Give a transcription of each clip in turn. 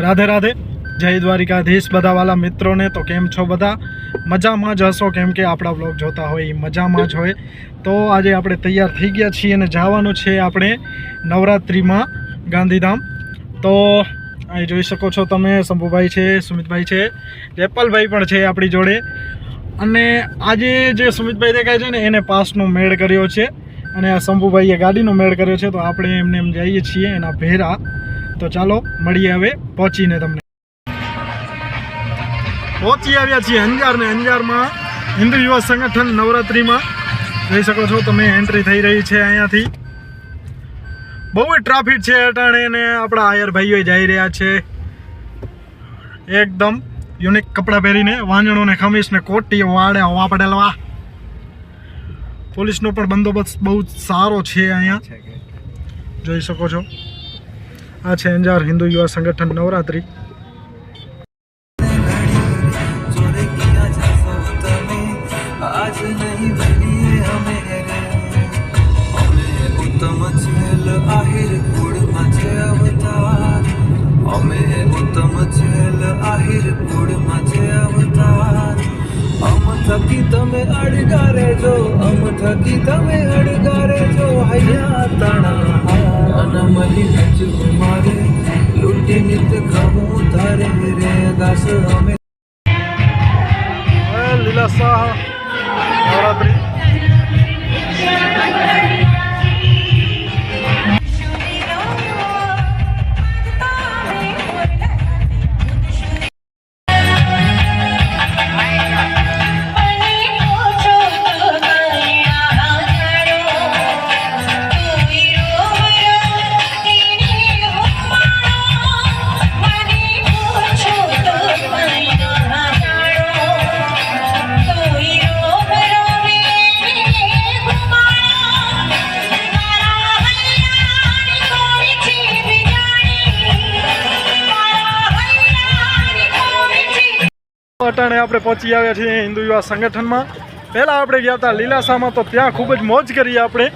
રાધે રાધે. જય દ્વારિકાધીશ બધા વાલા મિત્રોને. તો કેમ છો બધા? મજામાં જ હશો? કેમ કે આપણા બ્લોગ જોતા હોય એ મજામાં જ હોય. તો આજે આપણે તૈયાર થઈ ગયા છીએ અને જવાનું છે આપણે નવરાત્રિમાં ગાંધીધામ. તો અહીં જોઈ શકો છો તમે, શંભુભાઈ છે, સુમિતભાઈ છે રેપલભાઈ પણ છે આપણી જોડે. અને આજે જે સુમિતભાઈ દેખાય છે ને, એને પાસનો મેળ કર્યો છે. અને આ શંભુભાઈએ ગાડીનો મેળ કર્યો છે. તો આપણે એમને એમ જઈએ છીએ એના ભેરા. તો ચાલો મળીએ હવે પહોંચીને તમને. પહોંચી આવ્યા છીએ અંજાર ને અંજારમાં હિન્દુ યુવા સંગઠન નવરાત્રિમાં. જોઈ શકો છો તમે એન્ટ્રી થઈ રહી છે અહીંયાથી. બહુ જ ટ્રાફિક છે અટાણે ને આપણા આયર ભાઈઓ જઈ રહ્યા છે. એકદમ યુનિક કપડાં પહેરીને વાંજણો ને ખમીસ ને કોટી વાળે હવા પડેલવા. પોલીસનો પણ બંદોબસ્ત બહુ જ સારો છે અહીંયા. જોઈ શકો છો. આ છે અંજાર હિન્દુ યુવા સંગઠન નવરાત્રિ. થકી તમે અડગારે જો, અમ થકી તમે અડગારે જો, હૈયા તણા. અનમલી નચ મારે લૂંટી નિત ખમું તારે રે દાસ અમે. લીલા શાહ. અટાણે આપણે પહોંચી આવ્યા છીએ હિન્દુ યુવા સંગઠનમાં. પહેલાં આપણે ગયા હતા લીલાસામાં તો ત્યાં ખૂબ જ મોજ કરી આપણે.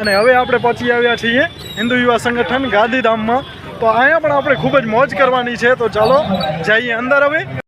અને હવે આપણે પહોંચી આવ્યા છીએ હિન્દુ યુવા સંગઠન ગાંધીધામમાં. તો અહીંયા પણ આપણે ખૂબ જ મોજ કરવાની છે. તો ચાલો, જઈએ અંદર હવે.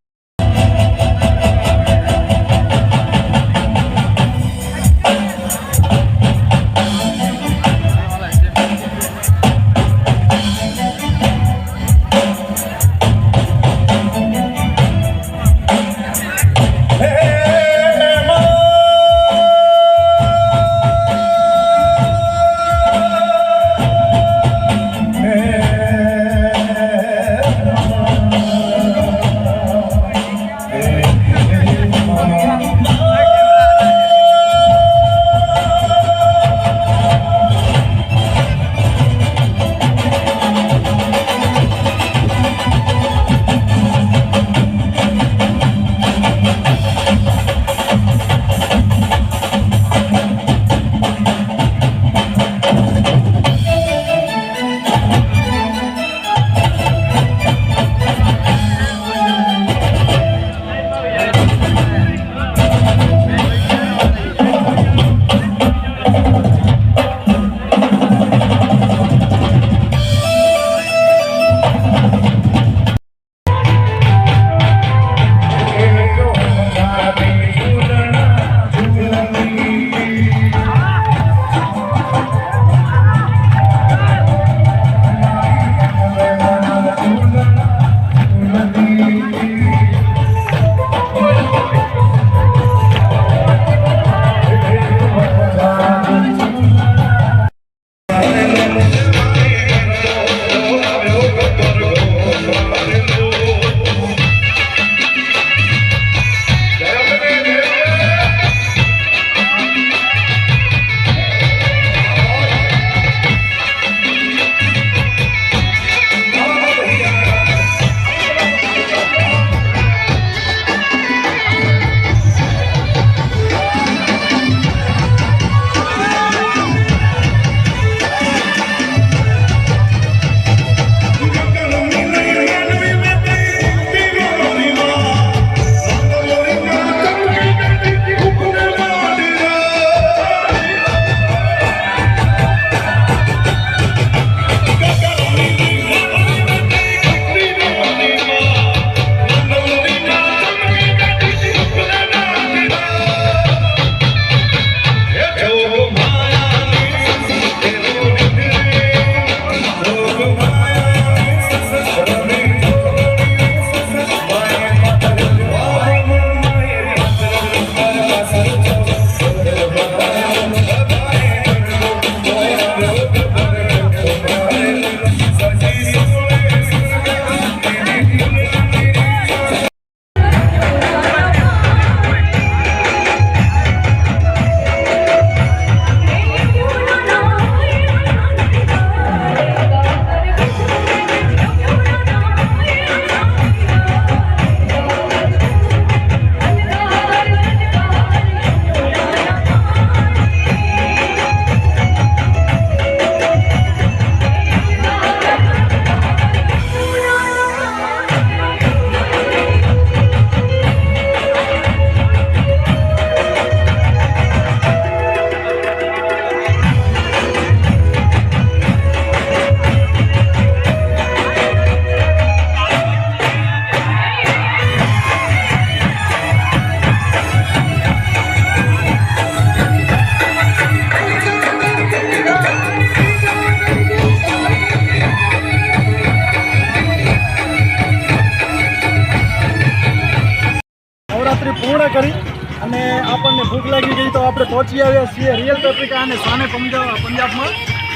આપણે પહોંચી આવ્યા છીએ રિયલ પેપ્રિકા અને સાને પંજાબ પંજાબમાં.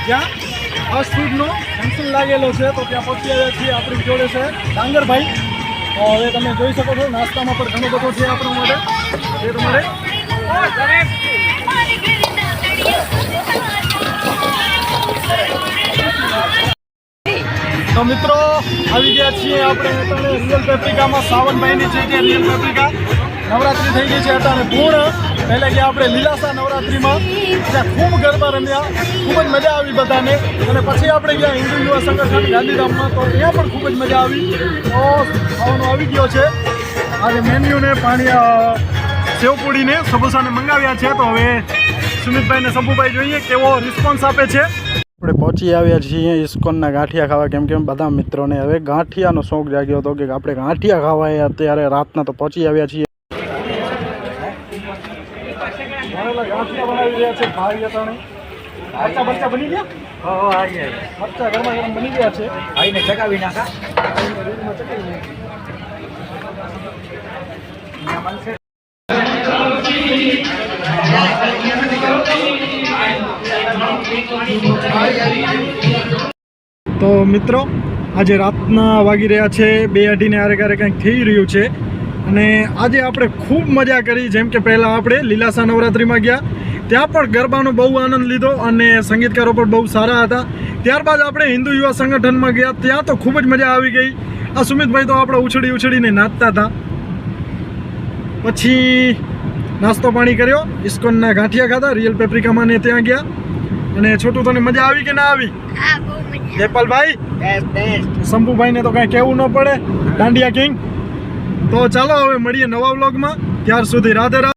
જ્યાં ફાસ્ટ ફૂડનો ફંક્શન લાગેલો છે, તો ત્યાં પહોંચી આવ્યા છીએ આપણી જોડે છે ડાંગરભાઈ. તો હવે તમે જોઈ શકો છો, નાસ્તામાં પણ ઘણો બધો છે આપણા માટે. એ તમારે તો મિત્રો, આવી ગયા છીએ આપણે રિયલ પેપ્રિકામાં સાવનભાઈની છે જે રિયલ પેપ્રિકા નવરાત્રિ થઈ ગઈ છે અત્યારે પૂર્ણ. એટલે ગયા આપણે લીલાસા નવરાત્રિમાં. ત્યાં ખૂબ ગરબા રમ્યા. ખૂબ જ મજા આવી બધાને. અને પછી આપણે ગયા હિન્દુ યુવા સંગઠન ગાંધીધામમાં. તો ત્યાં પણ ખૂબ જ મજા આવી. તો ખાવાનું આવી ગયો છે. આજે મેન્યુને પાણી સેવપુડીને સમોસાને મંગાવ્યા છે. તો હવે સુમિતભાઈ ને શંભુભાઈ જોઈએ કેવો રિસ્પોન્સ આપે છે. આપણે પહોંચી આવ્યા છીએ ઇસ્કોનના ગાંઠિયા ખાવા. કેમ કે બધા મિત્રોને હવે ગાંઠિયાનો શોખ જાગ્યો હતો કે આપણે ગાંઠિયા ખાવા અત્યારે રાતના તો પહોંચી આવ્યા છીએ ગાંઠિયા બનાવી રહ્યા છે ભાઈ અટાણે મરચા બરચા બની ગયા? મરચા ગરમા ગરમ બની ગયા છે. આવીને ચકાવી નાખા. તો મિત્રો આજે રાતના વાગી રહ્યા છે બે અઢીને આરે ક્યારે કંઈક થઈ રહ્યું છે. અને આજે આપણે ખૂબ મજા કરી જેમ કે પહેલાં આપણે લીલાસા નવરાત્રિમાં ગયા. ત્યાં પણ ગરબાનો બહુ આનંદ લીધો અને સંગીતકારો પણ બહુ સારા હતા. ત્યારબાદ આપણે હિન્દુ યુવા સંગઠનમાં ગયા. ત્યાં તો ખૂબ જ મજા આવી ગઈ. આ સુમિતભાઈ તો આપણે ઉછળી ઉછળીને નાચતા હતા. પછી નાસ્તો પાણી કર્યો. ઇસ્કોનના ગાંઠિયા ખાધા રિયલ પેપ્રિકામાં ને ત્યાં ગયા. અને છોટું તને મજા આવી કે ના આવી? દેપાલભાઈ જયપાલભાઈ? શંભુભાઈને તો કાંઈ કહેવું ન પડે. દાંડિયા કિંગ. તો ચાલો હવે મળીએ નવા વ્લોગમાં. ત્યાર સુધી રાધે રાધે.